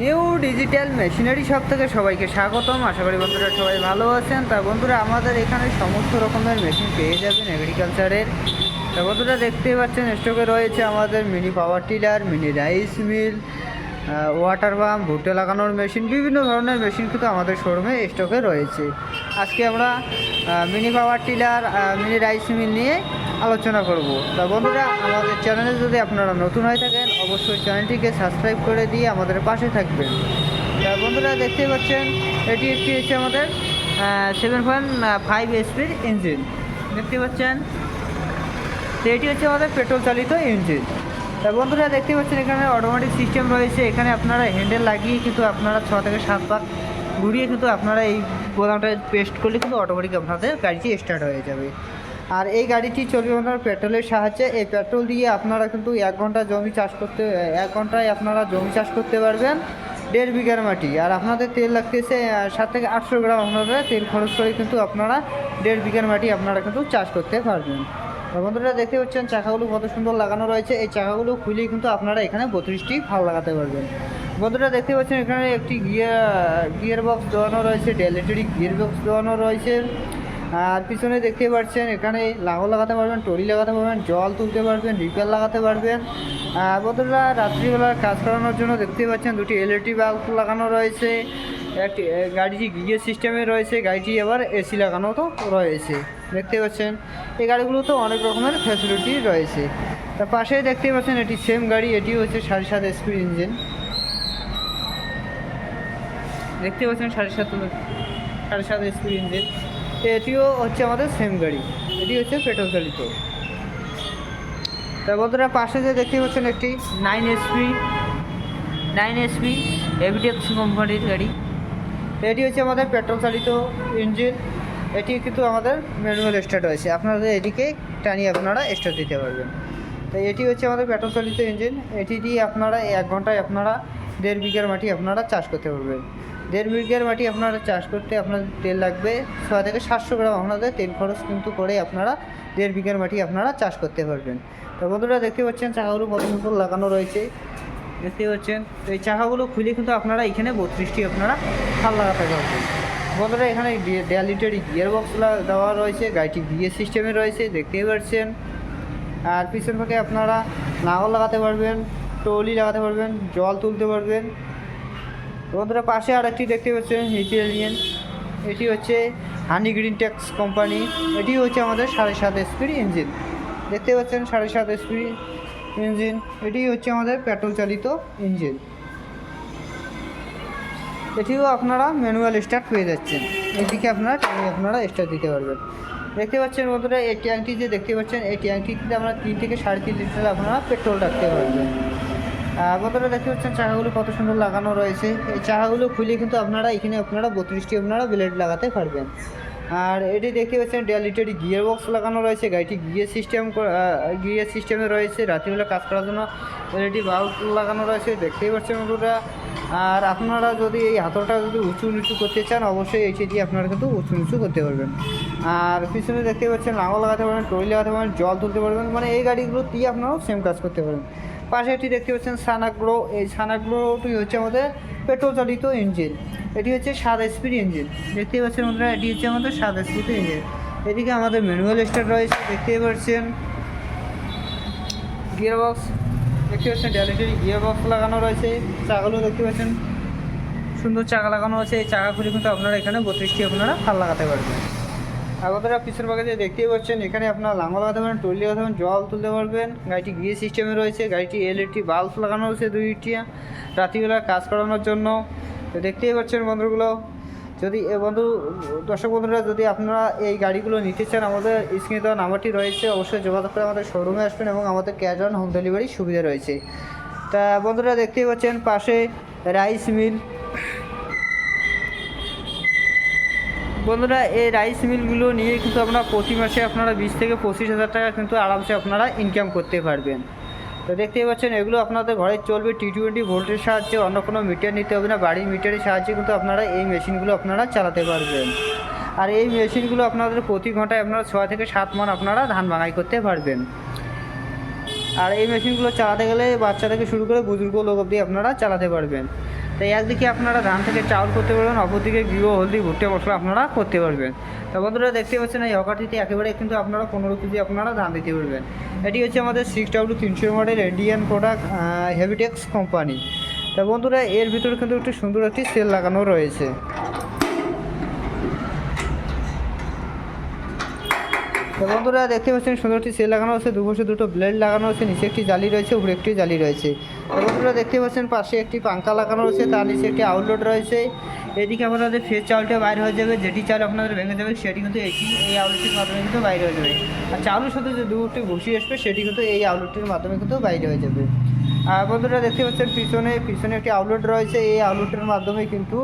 New digital machinery shop থেকে সবাইকে স্বাগতম। আশা করি বন্ধুরা সবাই ভালো আছেন। তা বন্ধুরা, আমাদের এখানে সমস্ত রকমের মেশিন পেয়ে যাবেন এগ্রিকালচারের তা বন্ধুরা, দেখতেই পাচ্ছেন স্টকে রয়েছে আমাদের mini power tiller mini rice mill water pump ভুট্টা লাগানোর মেশিন বিভিন্ন ধরনের মেশিন কিন্তু আমাদের শোরুমে স্টকে রয়েছে। আজকে আমরা mini power tiller mini rice mill নিয়ে আলোচনা করব। তা বন্ধুরা, আমাদের চ্যানেলে যদি আপনারা নতুন হয়ে থাকেন, অবশ্যই চ্যানেলটিকে সাবস্ক্রাইব করে দিয়ে আমাদের পাশে থাকবেন। তা বন্ধুরা দেখতে পাচ্ছেন, এটি একটি হচ্ছে আমাদের সেভেন পয়েন্ট ফাইভ এসপির ইঞ্জিন দেখতে পাচ্ছেন, তো এটি হচ্ছে আমাদের পেট্রোল চালিত ইঞ্জিন তা বন্ধুরা দেখতে পাচ্ছেন, এখানে অটোমেটিক সিস্টেম রয়েছে। এখানে আপনারা হ্যান্ডেল লাগিয়ে কিন্তু আপনারা ছ থেকে সাত পাক ঘুরিয়ে কিন্তু আপনারা এই বোতামটা পেস্ট করলে কিন্তু অটোমেটিক আপনাদের গাড়িটি স্টার্ট হয়ে যাবে। আর এই গাড়িটি চলবে আপনার পেট্রোলের সাহায্যে। এই পেট্রোল দিয়ে আপনারা কিন্তু এক ঘণ্টা জমি চাষ করতে, এক ঘন্টায় আপনারা জমি চাষ করতে পারবেন দেড় বিঘার মাটি। আর আপনাদের তেল লাগতেছে সাত থেকে আটশো গ্রাম আপনারা তেল খরচ করে কিন্তু আপনারা দেড় বিঘার মাটি আপনারা কিন্তু চাষ করতে পারবেন। বন্ধুরা দেখতে পাচ্ছেন, চাকাগুলো কত সুন্দর লাগানো রয়েছে। এই চাকাগুলো খুলেই কিন্তু আপনারা এখানে বত্রিশটি ফাল লাগাতে পারবেন। বন্ধুরা দেখতে পাচ্ছেন, এখানে একটি গিয়ার গিয়ার বক্স দেওয়ানো রয়েছে ইলেকট্রিক গিয়ার বক্স দেওয়ানো রয়েছে। আর পিছনে দেখতে পাচ্ছেন, এখানে লাঙল লাগাতে পারবেন টরি লাগাতে পারবেন, জল তুলতে পারবেন, রিপেয়ার লাগাতে পারবেন। আর বন্ধুরা, রাত্রিবেলার কাজ করানোর জন্য দেখতে পাচ্ছেন, দুটি এলইডি বাল্ব লাগানো রয়েছে। একটি গাড়িটি গিয়ার সিস্টেমে রয়েছে, গাড়িটি আবার এসি লাগানো তো রয়েছে। দেখতে পাচ্ছেন। এই গাড়িগুলোতে অনেক রকমের ফ্যাসিলিটি রয়েছে। তার পাশে দেখতে পাচ্ছেন এটি সেম গাড়ি এটি হচ্ছে সাড়ে সাত স্পিড ইঞ্জিন দেখতে পাচ্ছেন সাড়ে সাত সাড়ে সাত স্পিড ইঞ্জিন এটিও হচ্ছে আমাদের সেম গাড়ি। এটি হচ্ছে পেট্রোল চালিত। তা বন্ধুরা, পাশে যে দেখতে পাচ্ছেন একটি নাইন এসপি নাইন এসপি এভিটেক্স কোম্পানির গাড়ি। এটি হচ্ছে আমাদের পেট্রোল চালিত ইঞ্জিন এটি কিন্তু আমাদের ম্যানুয়াল স্টার্ট হয়েছে আপনাদের এটিকে টানিয়ে আপনারা স্টার্ট দিতে পারবেন। তো এটি হচ্ছে আমাদের পেট্রোল চালিত ইঞ্জিন এটি দিয়ে আপনারা এক ঘন্টায় আপনারা দেড় বিঘার মাটি আপনারা চাষ করতে পারবেন। দেড় বিঘার মাটি আপনারা চাষ করতে আপনাদের তেল লাগবে ছয় থেকে সাতশো গ্রাম। আপনাদের তেল খরচ কিন্তু করে আপনারা দেড় বিঘার মাটি আপনারা চাষ করতে পারবেন। তো বন্ধুরা, দেখতে পাচ্ছেন চাকাগুলো কত সুন্দর লাগানো রয়েছে। দেখতে পাচ্ছেন, এই চাকাগুলো খুলে কিন্তু আপনারা এখানে বত্রিশটি আপনারা খাল লাগাতে পারবেন। বন্ধুরা এখানে ডেলিটারি গিয়ার বক্স দেওয়া রয়েছে, গাড়িটি বিএস সিস্টেমে রয়েছে, দেখতেই পাচ্ছেন। আর পিছন থেকে আপনারা নাগল লাগাতে পারবেন টলি লাগাতে পারবেন, জল তুলতে পারবেন। বন্ধুরা, পাশে আর একটি দেখতে পাচ্ছেন ইটালিয়ান এটি হচ্ছে হানি গ্রিন ট্যাক্স কোম্পানি এটি হচ্ছে আমাদের সাড়ে সাত স্পিড ইঞ্জিন দেখতে পাচ্ছেন, সাড়ে সাত স্পিড ইঞ্জিন এটি হচ্ছে আমাদের পেট্রোল চালিত ইঞ্জিন এটিও আপনারা ম্যানুয়াল স্টার্ট পেয়ে যাচ্ছেন। এদিকে আপনারা টাইমে আপনারা স্টার্ট দিতে পারবেন। দেখতে পাচ্ছেন বন্ধুরা, এই ট্যাঙ্কটি যে দেখতে পাচ্ছেন, এই ট্যাঙ্কটিতে আমরা তিন থেকে সাড়ে তিন লিটার আপনারা পেট্রোল রাখতে পারবেন। বন্ধুরা, দেখতে পাচ্ছেন চাকাগুলো কত সুন্দর লাগানো রয়েছে। এই চাকাগুলো খুলে কিন্তু আপনারা এখানে আপনারা বত্রিশটি আপনারা ব্লেড লাগাতে পারবেন। আর এটি দেখতে পাচ্ছেন ডেলিটারি গিয়ার বক্স লাগানো রয়েছে। গাড়িটি গিয়ার সিস্টেম গিয়ার সিস্টেমে রয়েছে। রাত্রিবেলা কাজ করার জন্য এলইডি বাল্ব লাগানো রয়েছে। দেখতেই পাচ্ছেন বন্ধুরা আর আপনারা যদি এই হাতলটা যদি উঁচু নিচু করতে চান, অবশ্যই এইটি দিয়ে আপনারা কিন্তু উঁচু নিচু করতে পারবেন। আর পিছনে দেখতে পাচ্ছেন লাঙল লাগাতে পারবেন টই লাগাতে পারবেন, জল তুলতে পারবেন মানে এই গাড়িগুলো দিয়ে আপনারাও সেম কাজ করতে পারবেন। পাশে এটি দেখতে পাচ্ছেন সানাগ্রো, এই সানাগ্রোটি হচ্ছে আমাদের পেট্রোল চালিত ইঞ্জিন এটি হচ্ছে সাত স্পিড ইঞ্জিন দেখতেই পাচ্ছেন বন্ধুরা, এটি হচ্ছে আমাদের সাত স্পিড ইঞ্জিন এদিকে আমাদের ম্যানুয়াল স্টার্ট রয়েছে দেখতেই পাচ্ছেন। গিয়ার বক্স দেখতে পাচ্ছেন ডেলিটারি গিয়ার বক্স লাগানো রয়েছে, চাকাগুলো দেখতে পাচ্ছেন। সুন্দর চাকা লাগানো আছে এই চাকা খুলে কিন্তু আপনারা এখানে বত্রিশটি আপনারা ফাল লাগাতে পারবেন। আগতরা পিছনের ভাগে যে দেখতেই পাচ্ছেন, এখানে আপনার লাঙল লাগাতে পারেন টলি লাগাতে পারেন জল তুলতে পারবেন, গাড়িটি গিয়ে সিস্টেমে রয়েছে, গাড়িটি এলইডি বাল্ব লাগানো রয়েছে দুইটি রাত্রিবেলা কাজ করানোর জন্য। তো দেখতেই পাচ্ছেন বন্ধুগুলো যদি বন্ধু, দর্শক বন্ধুরা, যদি আপনারা এই গাড়িগুলো নিতে চান, আমাদের স্ক্রিনে দেওয়া নাম্বারটি রয়েছে, অবশ্যই যোগাযোগ করে আমাদের শোরুমে আসবেন এবং আমাদের ক্যাশ অন হোম ডেলিভারি সুবিধা রয়েছে। তা বন্ধুরা, দেখতেই পাচ্ছেন, পাশে রাইস মিল বন্ধুরা, এই রাইস মিলগুলো নিয়ে কিন্তু আপনারা প্রতি মাসে আপনারা বিশ থেকে পঁচিশ হাজার টাকা কিন্তু আরামসে আপনারা ইনকাম করতে পারবেন। তো দেখতেই পাচ্ছেন, এগুলো আপনাদের ঘরে চলবে টি টোয়েন্টি ভোল্টের সাহায্যে, অন্য কোনো মিটার নিতে হবে না, বাড়ির মিটারের সাহায্যে কিন্তু আপনারা এই মেশিনগুলো আপনারা চালাতে পারবেন। আর এই মেশিনগুলো আপনাদের প্রতি ঘন্টায় আপনারা ছয় থেকে সাত মন আপনারা ধান বাঙাই করতে পারবেন। আর এই মেশিনগুলো চালাতে গেলে বাচ্চা থেকে শুরু করে বুজুর্গ লোক অবধি আপনারা চালাতে পারবেন। তাই একদিকে আপনারা ধান থেকে চাউল করতে পারবেন, অপরদিকে গৃহ হলদি, ভুট্টা মশলা আপনারা করতে পারবেন। তো বন্ধুরা দেখতে পাচ্ছেন এই অকাটিতে একেবারে কিন্তু আপনারা পনেরো কেজি আপনারা ধান দিতে পারবেন। এটি হচ্ছে আমাদের সিক্স ডাব্লিউ তিনশো model Indian product Heavytex company তা বন্ধুরা এর ভিতরে কিন্তু একটু সুন্দর একটি সেল লাগানো রয়েছে। তো বন্ধুরা দেখতে পাচ্ছেন সুন্দর একটি সেল লাগানো আছে, দুপাশে দুটো ব্লেড লাগানো আছে, নিচে একটি জালি রয়েছে, উপরে একটি জালি রয়েছে। বন্ধুরা দেখতে পাচ্ছেন, পাশে একটি পাঙ্খা লাগানো রয়েছে, তার নিচে একটি আউটলোড রয়েছে। এদিকে আপনাদের ফেস চাউলটা বাইরে হয়ে যাবে, যেটি চাল আপনাদের ভেঙে যাবে, সেটি কিন্তু এটি, এই আউটলেটের মাধ্যমে কিন্তু বাইরে হয়ে যাবে। আর চাউলের সাথে যে দুটি ভুসি আসবে, সেটি কিন্তু এই আউটলেটের মাধ্যমে কিন্তু বাইরে হয়ে যাবে। আর বন্ধুরা দেখতে পাচ্ছেন, পিছনে পিছনে একটি আউটলেট রয়েছে, এই আউটলেটের মাধ্যমে কিন্তু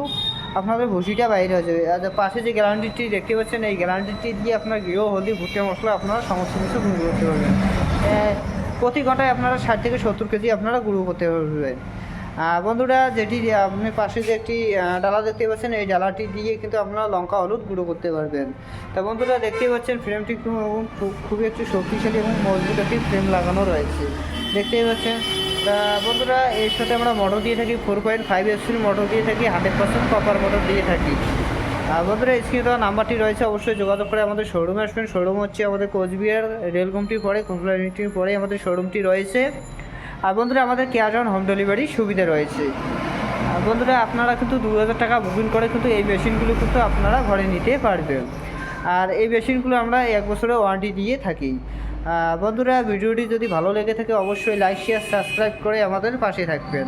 আপনাদের ভুসিটা বাইরে হয়ে যাবে। আর পাশে যে গ্যারান্টিটি দেখতে পাচ্ছেন, এই গ্যারান্টিটি দিয়ে আপনার গৃহ, হলদি, ভুট্টা মশলা আপনারা সমস্ত কিছু করতে পারবেন। প্রতি ঘন্টায় আপনারা ষাট থেকে সত্তর কেজি আপনারা গুঁড়ো করতে পারবেন। বন্ধুরা, যেটি আপনি পাশে যে একটি ডালা দেখতে পাচ্ছেন, এই ডালাটি দিয়ে কিন্তু আপনারা লঙ্কা, হলুদ গুঁড়ো করতে পারবেন। তা বন্ধুরা, দেখতে পাচ্ছেন ফ্রেমটি খুব- খুব- খুবই একটি শক্তিশালী এবং মজবুত একটি ফ্রেম লাগানো রয়েছে। দেখতেই পাচ্ছেন বন্ধুরা, এর সাথে আমরা মোটর দিয়ে থাকি ফোর পয়েন্ট ফাইভ এসপির মোটর দিয়ে থাকি হান্ড্রেড পার্সেন্ট কপার মোটর দিয়ে থাকি। বন্ধুরা স্ক্রিনে দেওয়া নাম্বারটি রয়েছে, অবশ্যই যোগাযোগ করে আমাদের শোরুমে আসবেন। শোরুম হচ্ছে আমাদের কোচবিহার রেলকমটির পরে, কোচবিহার ইউনিটির পরে আমাদের শোরুমটি রয়েছে। আর বন্ধুরা, আমাদের ক্যাশ অন হোম ডেলিভারি সুবিধা রয়েছে। আর বন্ধুরা, আপনারা কিন্তু দু হাজার টাকা বুকিং করে কিন্তু এই মেশিনগুলো কিন্তু আপনারা ঘরে নিতে পারবেন। আর এই মেশিনগুলো আমরা এক বছরের ওয়ারেন্টি দিয়ে থাকি। বন্ধুরা, ভিডিওটি যদি ভালো লেগে থাকে, অবশ্যই লাইক শেয়ার সাবস্ক্রাইব করে আমাদের পাশে থাকবেন।